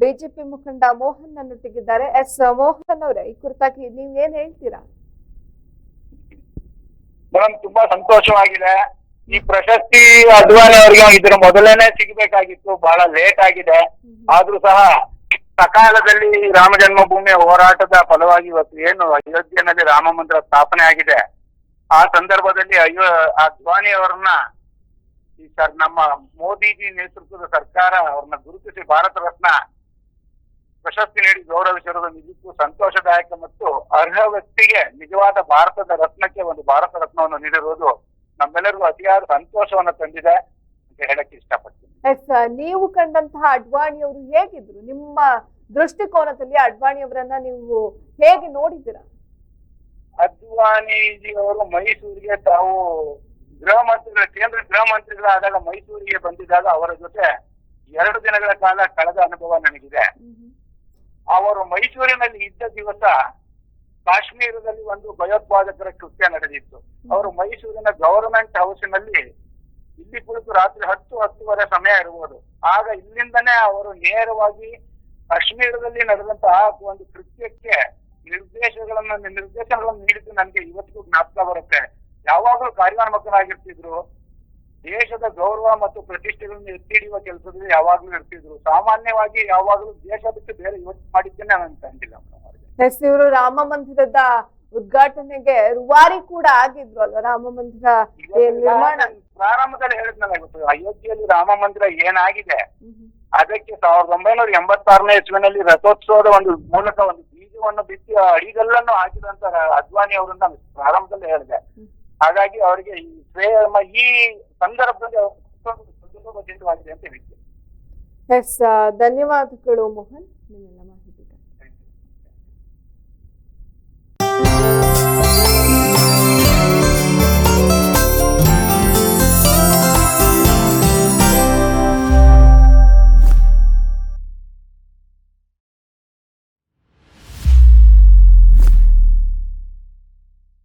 BJP ಮುಖಂಡ ಮೋಹನ್ ಅನ್ನು ತೆಗೆದಿದ್ದಾರೆ ಎಸ್ ಮೋಹನ್ ಅವರೇ ಈ ಕುರಿತಾಗಿ ಏನ್ ಹೇಳ್ತೀರಾ? ಮೇಡಮ್ ತುಂಬಾ ಸಂತೋಷವಾಗಿದೆ. ಈ ಪ್ರಶಸ್ತಿ ಅಡ್ವಾನಿ ಅವರಿಗೆ ಇದರ ಮೊದಲೇನೆ ಸಿಗಬೇಕಾಗಿತ್ತು ಬಹಳ ಲೇಟ್ ಆಗಿದೆ. ಆದ್ರೂ ಸಹ ಸಕಾಲದಲ್ಲಿ ರಾಮ ಜನ್ಮಭೂಮಿ ಹೋರಾಟದ ಫಲವಾಗಿ ಇವತ್ತು ಏನು ಅಯೋಧ್ಯೆಯಲ್ಲಿ ರಾಮ ಮಂದಿರ ಸ್ಥಾಪನೆ ಆಗಿದೆ. ಆ ಸಂದರ್ಭದಲ್ಲಿ ಅಯ್ಯೋ ಅದ್ವಾನಿ ಅವರನ್ನ ಈ ಸರ್ ನಮ್ಮ ಮೋದಿಜಿ ನೇತೃತ್ವದ ಸರ್ಕಾರ ಅವ್ರನ್ನ ಗುರುತಿಸಿ ಭಾರತ ರತ್ನ ಪ್ರಶಸ್ತಿ ನೀಡಿ ಗೌರವಿಸಿರುವುದು ನಿಜಕ್ಕೂ ಸಂತೋಷದಾಯಕ ಮತ್ತು ಅರ್ಹ ವ್ಯಕ್ತಿಗೆ ನಿಜವಾದ ಭಾರತದ ರತ್ನಕ್ಕೆ ಒಂದು ಭಾರತ ರತ್ನವನ್ನು ನೀಡಿರುವುದು ನಮ್ಮೆಲ್ಲರಿಗೂ ಅತಿಯಾದ ಸಂತೋಷವನ್ನು ತಂದಿದೆ ಅಂತ ಹೇಳಕ್ಕೆ ಇಷ್ಟಪಡ್ತೀನಿ. ಎಸ್ ನೀವು ಕಂಡಂತಹ ಅಡ್ವಾಣಿ ಅವರು ಹೇಗಿದ್ರು? ನಿಮ್ಮ ದೃಷ್ಟಿಕೋನದಲ್ಲಿ ಅಡ್ವಾಣಿ ಅವರನ್ನ ನೀವು ಹೇಗೆ ನೋಡಿದ್ದೀರಾ? ಅಡ್ವಾಣಿಜಿ ಅವರು ಮೈಸೂರಿಗೆ ತಾವು ಗೃಹ ಮಂತ್ರಿಗಳ ಕೇಂದ್ರ ಗೃಹ ಮಂತ್ರಿಗಳಾದಾಗ ಮೈಸೂರಿಗೆ ಬಂದಿದ್ದಾಗ ಅವರ ಜೊತೆ ಎರಡು ದಿನಗಳ ಕಾಲ ಕಳೆದ ಅನುಭವ ನನಗಿದೆ. ಅವರು ಮೈಸೂರಿನಲ್ಲಿ ಇದ್ದ ದಿವಸ ಕಾಶ್ಮೀರದಲ್ಲಿ ಒಂದು ಭಯೋತ್ಪಾದಕರ ಕೃತ್ಯ ನಡೆದಿತ್ತು. ಅವರು ಮೈಸೂರಿನ ಗವರ್ಮೆಂಟ್ ಹೌಸ್ನಲ್ಲಿ ಇಲ್ಲಿ ಕುಳಿತು ರಾತ್ರಿ ಹತ್ತು, ಹತ್ತುವರೆ ಸಮಯ ಇರಬಹುದು ಆಗ ಇಲ್ಲಿಂದನೇ ಅವರು ನೇರವಾಗಿ ಕಾಶ್ಮೀರದಲ್ಲಿ ನಡೆದಂತಹ ಒಂದು ಕೃತ್ಯಕ್ಕೆ ನಿರ್ದೇಶಗಳನ್ನು ನಿರ್ದೇಶನಗಳನ್ನು ನೀಡಿದ್ದು ನನಗೆ ಇವತ್ತಿಗೂ ಜ್ಞಾಪಕ ಬರುತ್ತೆ. ಯಾವಾಗಲೂ ಕಾರ್ಯೋನ್ಮುಖರಾಗಿರ್ತಿದ್ರು. ದೇಶದ ಗೌರವ ಮತ್ತು ಪ್ರತಿಷ್ಠೆಗಳನ್ನು ಎತ್ತಿ ಹಿಡಿಯುವ ಕೆಲಸದಲ್ಲಿ ಯಾವಾಗ್ಲೂ ನಡೆಸಿದ್ರು. ಸಾಮಾನ್ಯವಾಗಿ ಯಾವಾಗಲೂ ದೇಶ ಬಿಟ್ಟು ಬೇರೆ ಯೋಚನೆ ಮಾಡಿದ್ದೇನೆ ನಾನು ಕಂಡಿಲ್ಲ ಇವರು ರಾಮ ಮಂದಿರದ ಉದ್ಘಾಟನೆಗೆ ರುವಾರಿ ಕೂಡ ಆಗಿದ್ರು ಅಲ್ವಾ ರಾಮ ಮಂದಿರ ನಿರ್ಮಾಣ? ಪ್ರಾರಂಭದಲ್ಲಿ ಹೇಳಿದ್ನಲ್ಲ ಗೊತ್ತು. ಅಯೋಧ್ಯೆಯಲ್ಲಿ ರಾಮ ಮಂದಿರ ಏನಾಗಿದೆ? ಅದಕ್ಕೆ ಸಾವಿರದ ಒಂಬೈನೂರ ಎಂಬತ್ತಾರನೇ ಇಸ್ವಿನಲ್ಲಿ ರಥೋತ್ಸವದ ಒಂದು ಮೂಲಕ ಒಂದು ಬೀಜವನ್ನು ಬಿತ್ತಿ ಅಡಿಗಲ್ಲನ್ನು ಹಾಕಿದಂತ ಅದ್ವಾನಿ ಅವರನ್ನ ನಾನು ಪ್ರಾರಂಭದಲ್ಲಿ ಹೇಳಿದೆ. ಹಾಗಾಗಿ ಅವರಿಗೆ ಈ ಸಂದರ್ಭದಲ್ಲಿ ಸಂತೋಷವಾಗಿದೆ ಅಂತ ಹೇಳಿದ್ದೆ. ಎಸ್ ಧನ್ಯವಾದಗಳು ಮೋಹನ್ ನಿಮ್ಮೆಲ್ಲ